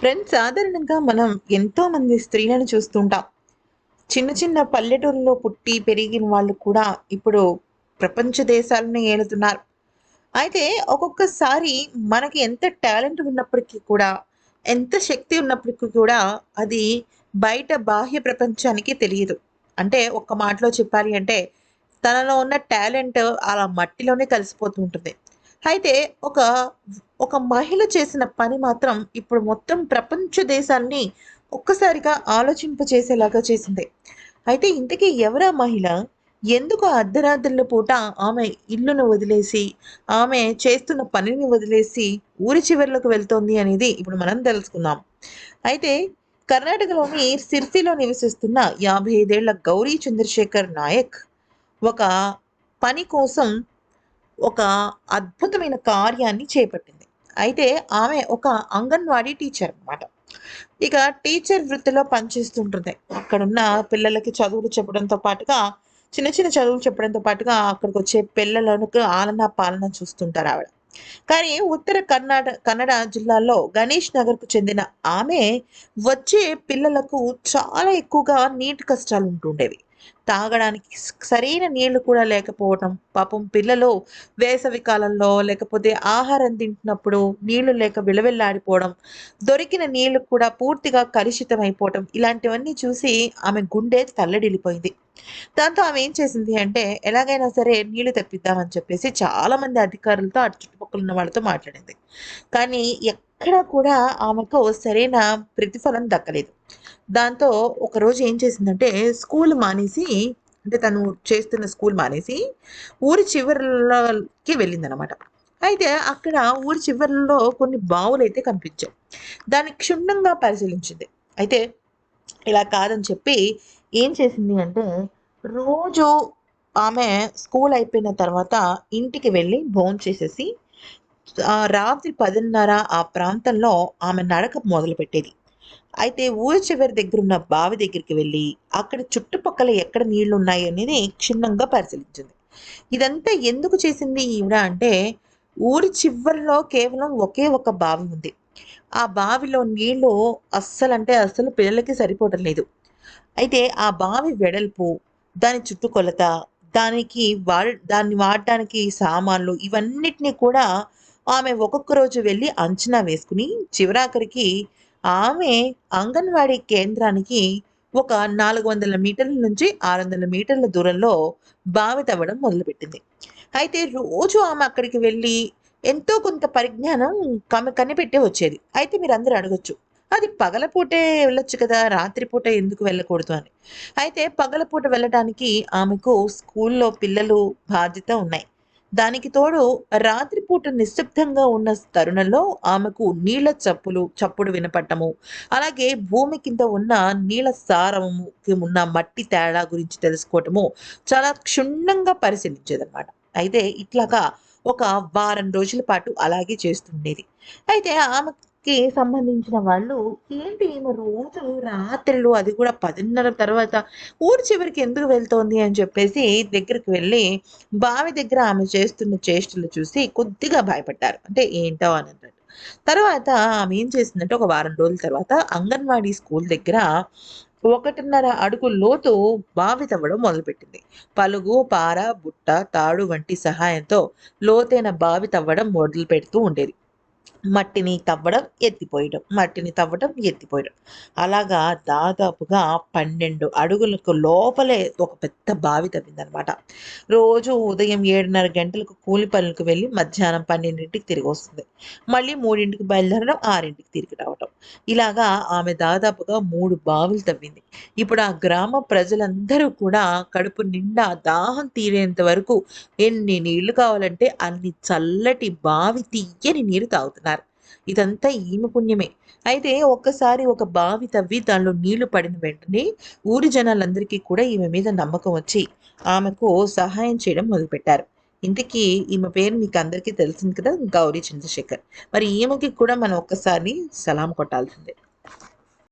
Friends సాధారణంగా మనం ఎంతో మంది స్త్రీలను చూస్తుంటాం. చిన్న చిన్న పల్లెటూరులో పుట్టి పెరిగిన వాళ్ళు కూడా ఇప్పుడు ప్రపంచ దేశాలను ఏలుతున్నారు. అయితే ఒక్కొక్కసారి మనకి ఎంత టాలెంట్ ఉన్నప్పటికీ కూడా ఎంత శక్తి ఉన్నప్పటికీ కూడా అది బయట బాహ్య ప్రపంచానికి తెలియదు. అంటే ఒక్క మాటలో చెప్పాలి అంటే తనలో ఉన్న టాలెంట్ అలా మట్టిలోనే కలిసిపోతూ ఉంటుంది. అయితే ఒక ఒక మహిళ చేసిన పని మాత్రం ఇప్పుడు మొత్తం ప్రపంచ దేశాన్ని ఒక్కసారిగా ఆలోచింపచేసేలాగా చేసింది. అయితే ఇంతకీ ఎవరా మహిళ? ఎందుకు అర్ధరాత్రుల పూట ఆమె ఇల్లును వదిలేసి ఆమె చేస్తున్న పనిని వదిలేసి ఊరి చివరిలోకి వెళ్తోంది అనేది ఇప్పుడు మనం తెలుసుకుందాం. అయితే కర్ణాటకలోని సిర్సిలో నివసిస్తున్న యాభై ఐదేళ్ళ గౌరీ చంద్రశేఖర్ నాయక్ ఒక పని కోసం ఒక అద్భుతమైన కార్యాన్ని చేపట్టింది. అయితే ఆమె ఒక అంగన్వాడీ టీచర్ అన్నమాట. ఇక టీచర్ వృత్తిలో పనిచేస్తుంటుంది. అక్కడున్న పిల్లలకి చదువులు చెప్పడంతో పాటుగా చిన్న చిన్న చదువులు చెప్పడంతో పాటుగా అక్కడికి వచ్చే పిల్లలకు ఆలన పాలన చూస్తుంటారు ఆవిడ. కానీ ఉత్తర కర్ణాటక కన్నడ జిల్లాలో గణేష్ నగర్కు చెందిన ఆమె వచ్చే పిల్లలకు చాలా ఎక్కువగా నీటి కష్టాలు ఉంటుండేవి. తాగడానికి సరైన నీళ్ళు కూడా లేకపోవటం పాపం పిల్లలు వేసవి కాలంలో లేకపోతే ఆహారం తింటున్నప్పుడు నీళ్ళు లేక విలవిల్లాడిపోవడం దొరికిన నీళ్ళు కూడా పూర్తిగా కలుషితం అయిపోవటం ఇలాంటివన్నీ చూసి ఆమె గుండె తల్లడిల్లిపోయింది. దాంతో ఆమె ఏం చేసింది అంటే ఎలాగైనా సరే నీళ్ళు తెప్పిద్దామని చెప్పేసి చాలా మంది అధికారులతో ఆ చుట్టుపక్కల ఉన్న వాళ్ళతో మాట్లాడింది. కానీ ఎక్కడా కూడా ఆమెకు సరైన ప్రతిఫలం దక్కలేదు. దాంతో ఒకరోజు ఏం చేసిందంటే స్కూల్ మానేసి అంటే తను చేస్తున్న స్కూల్ మానేసి ఊరి చివరిలోకి వెళ్ళిందనమాట అయితే అక్కడ ఊరి చివరిలో కొన్ని బావులు అయితే కనిపించాయి. దాన్ని క్షుణ్ణంగా పరిశీలించింది. అయితే ఇలా కాదని చెప్పి ఏం చేసింది అంటే రోజు ఆమె స్కూల్ అయిపోయిన తర్వాత ఇంటికి వెళ్ళి భోజనం చేసేసి రాత్రి పదిన్నర ఆ ప్రాంతంలో ఆమె నడక మొదలుపెట్టేది. అయితే ఊరి చివరి దగ్గర ఉన్న బావి దగ్గరికి వెళ్ళి అక్కడ చుట్టుపక్కల ఎక్కడ నీళ్ళు ఉన్నాయి అనేది క్షుణ్ణంగా పరిశీలించింది. ఇదంతా ఎందుకు చేసింది ఈవిడ అంటే ఊరి చివరిలో కేవలం ఒకే ఒక బావి ఉంది. ఆ బావిలో నీళ్ళు అస్సలంటే అస్సలు పిల్లలకి సరిపోవటం లేదు. అయితే ఆ బావి వెడల్పు దాని చుట్టుకొలత దానికి వాడ దాన్ని వాడటానికి సామాన్లు ఇవన్నిటినీ కూడా ఆమె ఒక్కొక్క రోజు వెళ్ళి అంచనా వేసుకుని చివరాఖరికి ఆమె అంగన్వాడీ కేంద్రానికి ఒక నాలుగు వందల మీటర్ల నుంచి ఆరు వందల మీటర్ల దూరంలో బావి తవ్వడం మొదలుపెట్టింది. అయితే రోజు ఆమె అక్కడికి వెళ్ళి ఎంతో కొంత పరిజ్ఞానం కమ కనిపెట్టే వచ్చేది. అయితే మీరు అందరూ అడగొచ్చు అది పగలపూటే వెళ్ళొచ్చు కదా రాత్రిపూట ఎందుకు వెళ్ళకూడదు అని. అయితే పగలపూట వెళ్ళడానికి ఆమెకు స్కూల్లో పిల్లలు బాధ్యత ఉన్నాయి. దానికి తోడు రాత్రిపూట నిశ్శబ్దంగా ఉన్న తరుణంలో ఆమెకు నీళ్ళ చప్పులు చప్పుడు వినపడటము. అలాగే భూమి కింద ఉన్న నీళ్ళ సారముకి ఉన్న మట్టి తేడా గురించి తెలుసుకోవటము చాలా క్షుణ్ణంగా పరిశీలించేదన్నమాట. అయితే ఇట్లాగా ఒక వారం రోజుల పాటు అలాగే చేస్తుండేది. అయితే ఆమె కి సంబంధించిన వాళ్ళు ఏంటి ఈమె రోజు రాత్రులు అది కూడా పదిన్నర తర్వాత ఊరి చివరికి ఎందుకు వెళ్తోంది? అని చెప్పేసి దగ్గరికి వెళ్ళి బావి దగ్గర ఆమె చేస్తున్న చేష్టలు చూసి కొద్దిగా భయపడ్డారు. అంటే ఏంటో అని అన్నట్టు తర్వాత ఆమె ఏం చేసిందంటే ఒక వారం రోజుల తర్వాత అంగన్వాడీ స్కూల్ దగ్గర ఒకటిన్నర అడుగు లోతు బావి తవ్వడం మొదలుపెట్టింది. పలుగు పార బుట్ట తాడు వంటి సహాయంతో లోతైన బావి తవ్వడం మొదలు పెడుతూ ఉండేది. మట్టిని తవ్వడం ఎత్తిపోయడం మట్టిని తవ్వడం ఎత్తిపోయడం. అలాగా దాదాపుగా పన్నెండు అడుగులకు లోపలే ఒక పెద్ద బావి తవ్విందనమాట రోజు ఉదయం ఏడున్నర గంటలకు కూలి పనులకు వెళ్ళి మధ్యాహ్నం పన్నెండింటికి తిరిగి వస్తుంది. మళ్ళీ మూడింటికి బయలుదేరడం ఆరింటికి తిరిగి రావటం. ఇలాగా ఆమె దాదాపుగా మూడు బావులు తవ్వింది. ఇప్పుడు ఆ గ్రామ ప్రజలందరూ కూడా కడుపు నిండా దాహం తీరేంత వరకు ఎన్ని నీళ్ళు కావాలంటే అన్ని చల్లటి బావి తీయని నీరు తాగుతున్నారు ఇదంతా ఈమె పుణ్యమే. అయితే ఒక్కసారి ఒక బావి తవ్వి దానిలో నీళ్ళు పడిన వెంటనే ఊరి జనాలందరికీ కూడా ఈమె మీద నమ్మకం వచ్చి ఆమెకు సహాయం చేయడం మొదలుపెట్టారు. ఇంతకీ ఈమె పేరు మీకు అందరికీ తెలిసింది కదా? గౌరీ చంద్రశేఖర్. మరి ఈమెకి కూడా మనం ఒక్కసారి సలాం కొట్టాల్సిందే.